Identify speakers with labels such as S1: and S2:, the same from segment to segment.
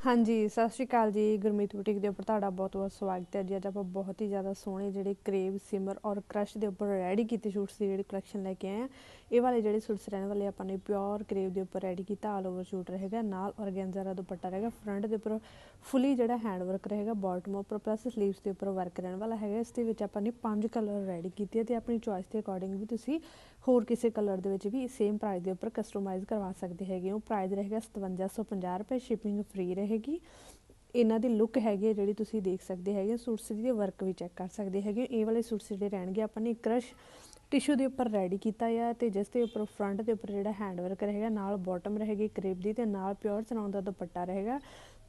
S1: ਹਾਂਜੀ, ਸਤਿ ਸ਼੍ਰੀ ਅਕਾਲ ਜੀ। ਗੁਰਮੀਤ ਬੁਟੀਕ ਦੇ ਉੱਪਰ ਤੁਹਾਡਾ ਬਹੁਤ-ਬਹੁਤ ਸਵਾਗਤ ਹੈ ਜੀ। ਅੱਜ ਆਪਾਂ ਬਹੁਤ ਹੀ ਜ਼ਿਆਦਾ ਸੋਹਣੇ ਜਿਹੜੇ ਕਰੇਵ, ਸਿਮਰ ਔਰ ਕ੍ਰਸ਼ ਦੇ ਉੱਪਰ ਰੈਡੀ ਕੀਤੇ ਸੂਟਸ ਦੀ ਜਿਹੜੀ ਕਲੈਕਸ਼ਨ ਲੈ ਕੇ ਆਏ ਆ ਇਹ ਵਾਲੇ ਜਿਹੜੇ ਸੂਟਸ ਰਹਿਣ ਵਾਲੇ ਆਪਾਂ ਨੇ ਪਿਓਰ ਕਰੇਵ ਦੇ ਉੱਪਰ ਰੈਡੀ ਕੀਤਾ ਆਲ ਓਵਰ ਸੂਟ ਰਹੇਗਾ, ਨਾਲ ਔਰਗੈਂਜ਼ਾ ਦਾ ਦੁਪੱਟਾ ਰਹੇਗਾ ਫਰੰਟ ਦੇ ਉੱਪਰ ਫੁੱਲੀ ਜਿਹੜਾ ਹੈਂਡ ਵਰਕ ਰਹੇਗਾ ਬਾਟਮ ਉੱਪਰ ਪਲੱਸ ਸਲੀਵਸ ਦੇ ਉੱਪਰ ਵਰਕ ਰਹਿਣ ਵਾਲਾ ਹੈਗਾ। ਇਸ ਦੇ ਵਿੱਚ ਆਪਾਂ ਨੇ ਪੰਜ ਕਲਰ ਰੈਡੀ ਕੀਤੇ ਤੇ ਆਪਣੀ ਚੋਇਸ ਦੇ ਅਕੋਰਡਿੰਗ ਵੀ ਤੁਸੀਂ ਹੋਰ ਕਿਸੇ ਕਲਰ ਦੇ ਵਿੱਚ ਵੀ ਸੇਮ ਪ੍ਰਾਈਸ ਦੇ ਉੱਪਰ ਕਸਟਮਾਈਜ਼ ਕਰਵਾ ਸਕਦੇ ਹੈਗੇ ਹੋ। ਪ੍ਰਾਈਸ ਰਹੇਗਾ 5750 ਰੁਪਏ ਸ਼ਿਪਿੰਗ ਫ੍ਰੀ ਰਹੇਗੀ। ਇਹਨਾਂ ਦੀ ਲੁੱਕ ਹੈਗੀ ਹੈ ਜਿਹੜੀ ਤੁਸੀਂ ਦੇਖ ਸਕਦੇ ਹੈਗੇ ਸੂਟਸ ਦੀ ਵਰਕ ਵੀ ਚੈੱਕ ਕਰ ਸਕਦੇ ਹੈਗੇ ਇਹ ਵਾਲੇ ਸੂਟਸ ਜਿਹੜੇ ਰਹਿਣਗੇ, ਆਪਾਂ ਨੇ ਕ੍ਰਸ਼ ਟਿਸ਼ੂ ਦੇ ਉੱਪਰ ਰੈਡੀ ਕੀਤਾ ਆ ਤੇ ਜਿਸ ਦੇ ਉੱਪਰ ਫਰੰਟ ਦੇ ਉੱਪਰ ਜਿਹੜਾ ਹੈਂਡ ਵਰਕ ਰਹੇਗਾ ਨਾਲ ਬਾਟਮ ਰਹੇਗੀ ਕ੍ਰੇਪ ਦੀ ਤੇ ਨਾਲ ਪਿਓਰ ਚਨਾਉਣ ਦਾ ਦੁਪੱਟਾ ਰਹੇਗਾ।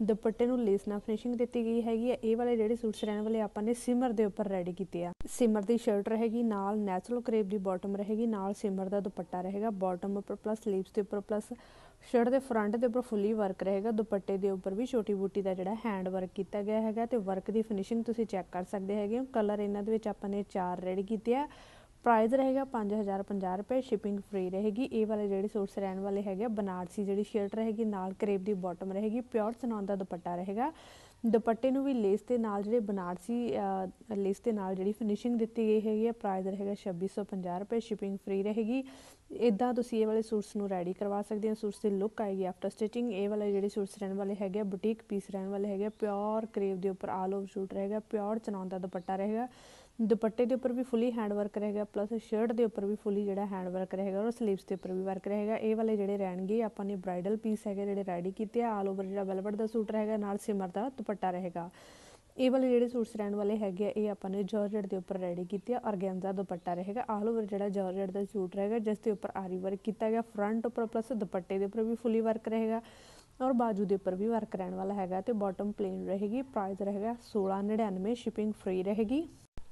S1: ਦੁਪੱਟੇ ਨੂੰ ਲੇਸ ਨਾਲ ਫਿਨਿਸ਼ਿੰਗ ਦਿੱਤੀ ਗਈ ਹੈਗੀ ਹੈ ਇਹ ਵਾਲੇ ਜਿਹੜੇ ਸੂਟਸ ਰਹਿਣ ਵਾਲੇ ਆਪਾਂ ਨੇ ਸਿਮਰ ਦੇ ਉੱਪਰ ਰੈਡੀ ਕੀਤੇ ਆ। ਸਿਮਰ ਦੀ ਸ਼ਰਟ ਰਹੇਗੀ, ਨਾਲ ਨੈਚੁਰਲ ਕ੍ਰੇਪ ਦੀ ਬਾਟਮ ਰਹੇਗੀ, ਨਾਲ ਸਿਮਰ ਦਾ ਦੁਪੱਟਾ ਰਹੇਗਾ। ਬਾਟਮ ਉੱਪਰ ਪਲੱਸ ਸਲੀਵਸ ਦੇ ਉੱਪਰ ਪਲੱਸ ਸ਼ਰਟ ਦੇ ਫਰੰਟ ਦੇ ਉੱਪਰ ਫੁੱਲੀ ਵਰਕ ਰਹੇਗਾ। ਦੁਪੱਟੇ ਦੇ ਉੱਪਰ ਵੀ ਛੋਟੀ ਬੂਟੀ ਦਾ ਜਿਹੜਾ ਹੈਂਡ ਵਰਕ ਕੀਤਾ ਗਿਆ ਹੈਗਾ ਤੇ ਵਰਕ ਦੀ ਫਿਨਿਸ਼ਿੰਗ ਤੁਸੀਂ ਚੈੱਕ ਕਰ ਸਕਦੇ ਹੈਗੇ ਹੋ। ਕਲਰ ਇਹਨਾਂ ਦੇ ਵਿੱਚ ਆਪਾਂ ਨੇ ਚਾਰ ਰੈਡੀ ਕੀਤੇ ਆ। ਪ੍ਰਾਈਜ਼ ਰਹੇਗਾ 5050 ਰੁਪਏ ਸ਼ਿਪਿੰਗ ਫ੍ਰੀ ਰਹੇਗੀ। ਇਹ ਵਾਲੇ ਜਿਹੜੇ ਸੂਟਸ ਰਹਿਣ ਵਾਲੇ ਹੈਗੇ ਬਨਾਰਸੀ ਜਿਹੜੀ ਸ਼ਰਟ ਰਹੇਗੀ, ਨਾਲ ਕਰੇਬ ਦੀ ਬਾਟਮ ਰਹੇਗੀ ਪਿਓਰ ਸਨੌਨ ਦਾ ਦੁਪੱਟਾ ਰਹੇਗਾ। ਦੁਪੱਟੇ ਨੂੰ ਵੀ ਲੇਸ ਦੇ ਨਾਲ ਜਿਹੜੇ ਬਨਾਰਸੀ ਲੇਸ ਦੇ ਨਾਲ ਜਿਹੜੀ ਫਿਨਿਸ਼ਿੰਗ ਦਿੱਤੀ ਗਈ ਹੈਗੀ ਹੈ ਪ੍ਰਾਈਜ਼ ਰਹੇਗਾ 2650 ਰੁਪਏ ਸ਼ਿਪਿੰਗ ਫ੍ਰੀ ਰਹੇਗੀ। ਇਦਾਂ ਤੁਸੀਂ ਇਹ ਵਾਲੇ ਸੂਟਸ ਨੂੰ ਰੈਡੀ ਕਰਵਾ ਸਕਦੇ ਹੋ, ਸੂਟਸ ਦੀ ਲੁੱਕ ਆਏਗੀ ਆਫਟਰ ਸਟਿਚਿੰਗ ਇਹ ਵਾਲੇ ਜਿਹੜੇ ਸੂਟਸ ਰਹਿਣ ਵਾਲੇ ਹੈਗੇ ਬੁਟੀਕ ਪੀਸ ਰਹਿਣ ਵਾਲੇ ਹੈਗੇ ਪਿਓਰ ਕਰੇਵ ਦੇ ਉੱਪਰ ਆਲ ਓਵਰ ਸੂਟ ਰਹੇਗਾ ਪਿਓਰ ਚਨਾਉਣ ਦਾ ਦੁਪੱਟਾ ਰਹੇਗਾ। ਦੁਪੱਟੇ ਦੇ ਉੱਪਰ ਵੀ ਫੁੱਲੀ ਹੈਂਡ ਵਰਕ ਰਹੇਗਾ ਪਲੱਸ ਸ਼ਰਟ ਦੇ ਉੱਪਰ ਵੀ ਫੁੱਲੀ ਜਿਹੜਾ ਹੈਂਡ ਵਰਕ ਰਹੇਗਾ ਔਰ ਸਲੀਵਸ ਦੇ ਉੱਪਰ ਵੀ ਵਰਕ ਰਹੇਗਾ। ਇਹ ਵਾਲੇ ਜਿਹੜੇ ਰਹਿਣਗੇ, ਆਪਾਂ ਨੇ ਬ੍ਰਾਈਡਲ ਪੀਸ ਹੈਗੇ ਜਿਹੜੇ ਰੈਡੀ ਕੀਤੇ ਆ ਆਲ ਓਵਰ ਜਿਹੜਾ ਵੈਲਵਟ ਦਾ ਸੂਟ ਰਹੇਗਾ, ਨਾਲ ਸਿਮਰ ਦਾ ਦੁਪੱਟਾ ਰਹੇਗਾ। ਇਹ ਵਾਲੇ ਜਿਹੜੇ ਸੂਟਸ ਰਹਿਣ ਵਾਲੇ ਹੈਗੇ ਆ, ਇਹ ਆਪਾਂ ਨੇ ਜਾਰਜਟ ਦੇ ਉੱਪਰ ਰੈਡੀ ਕੀਤੇ ਆ ਔਰਗੈਂਜ਼ਾ ਦੁਪੱਟਾ ਰਹੇਗਾ। ਆਲ ਓਵਰ ਜਿਹੜਾ ਜਾਰਜਟ ਦਾ ਸੂਟ ਰਹੇਗਾ, ਜਿਸ ਦੇ ਉੱਪਰ ਆਰੀ ਵਰਕ ਕੀਤਾ ਗਿਆ ਫਰੰਟ ਉੱਪਰ ਪਲੱਸ ਦੁਪੱਟੇ ਦੇ ਉੱਪਰ ਵੀ ਫੁੱਲੀ ਵਰਕ ਰਹੇਗਾ ਔਰ ਬਾਜੂ ਦੇ ਉੱਪਰ ਵੀ ਵਰਕ ਰਹਿਣ ਵਾਲਾ ਹੈਗਾ ਤੇ ਬਾਟਮ ਪਲੇਨ ਰਹੇਗੀ ਪ੍ਰਾਈਸ ਰਹੇਗਾ 1699 ਸ਼ਿਪਿੰਗ ਫ੍ਰੀ ਰਹੇਗੀ।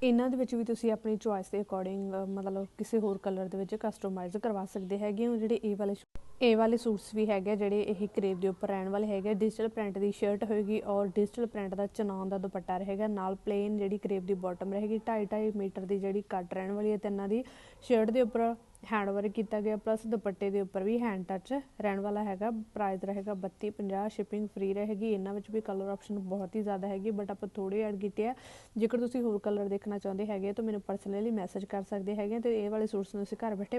S1: ਇਹਨਾਂ ਦੇ ਵਿੱਚ ਵੀ ਤੁਸੀਂ ਆਪਣੀ ਚੁਆਇਸ ਦੇ ਅਕੋਰਡਿੰਗ ਮਤਲਬ ਕਿਸੇ ਹੋਰ ਕਲਰ ਦੇ ਵਿੱਚ ਕਸਟਮਾਈਜ਼ ਕਰਵਾ ਸਕਦੇ ਹੈਗੇ ਹੋ ਜਿਹੜੇ ਇਹ ਵਾਲੇ ਇਹ ਵਾਲੇ ਸੂਟਸ ਵੀ ਹੈਗੇ ਜਿਹੜੇ ਇਹ ਕਰੇਵ ਦੇ ਉੱਪਰ ਰਹਿਣ ਵਾਲੇ ਹੈਗੇ ਡਿਜੀਟਲ ਪ੍ਰਿੰਟ ਦੀ ਸ਼ਰਟ ਹੋਏਗੀ ਔਰ ਡਿਜੀਟਲ ਪ੍ਰਿੰਟ ਦਾ ਚਨਾਉਣ ਦਾ ਦੁਪੱਟਾ ਰਹੇਗਾ। ਨਾਲ ਪਲੇਨ ਜਿਹੜੀ ਕਰੇਵ ਦੀ ਬਾਟਮ ਰਹੇਗੀ। 2.5 2.5 ਮੀਟਰ ਦੀ ਜਿਹੜੀ ਕੱਟ ਰਹਿਣ ਵਾਲੀ ਹੈ ਤੇ ਇਹਨਾਂ ਦੀ ਸ਼ਰਟ ਦੇ ਉੱਪਰ ਹੈਂਡ ਵਰਕ ਕੀਤਾ ਗਿਆ ਪਲੱਸ ਦੁਪੱਟੇ ਦੇ ਉੱਪਰ ਵੀ ਹੈਂਡ ਟੱਚ ਰਹਿਣ ਵਾਲਾ ਹੈਗਾ ਪ੍ਰਾਈਸ ਰਹੇਗਾ 3250 ਸ਼ਿਪਿੰਗ ਫ੍ਰੀ ਰਹੇਗੀ, ਇਹਨਾਂ ਵਿੱਚ ਵੀ ਕਲਰ ਆਪਸ਼ਨ ਬਹੁਤ ਹੀ ਜ਼ਿਆਦਾ ਹੈਗੀ ਬਟ ਆਪਾਂ ਥੋੜੇ ਐਡ ਕੀਤੇ ਆ। ਜੇਕਰ ਤੁਸੀਂ ਹੋਰ ਕਲਰ ਦੇਖਣਾ ਚਾਹੁੰਦੇ ਹੈਗੇ ਤਾਂ ਮੈਨੂੰ ਪਰਸਨਲੀ ਮੈਸੇਜ ਕਰ ਸਕਦੇ ਹੈਗੇ ਤੇ ਇਹ ਵਾਲੇ ਸੂਟਸ ਨੂੰ ਅਸੀਂ ਘਰ ਬੈਠੇ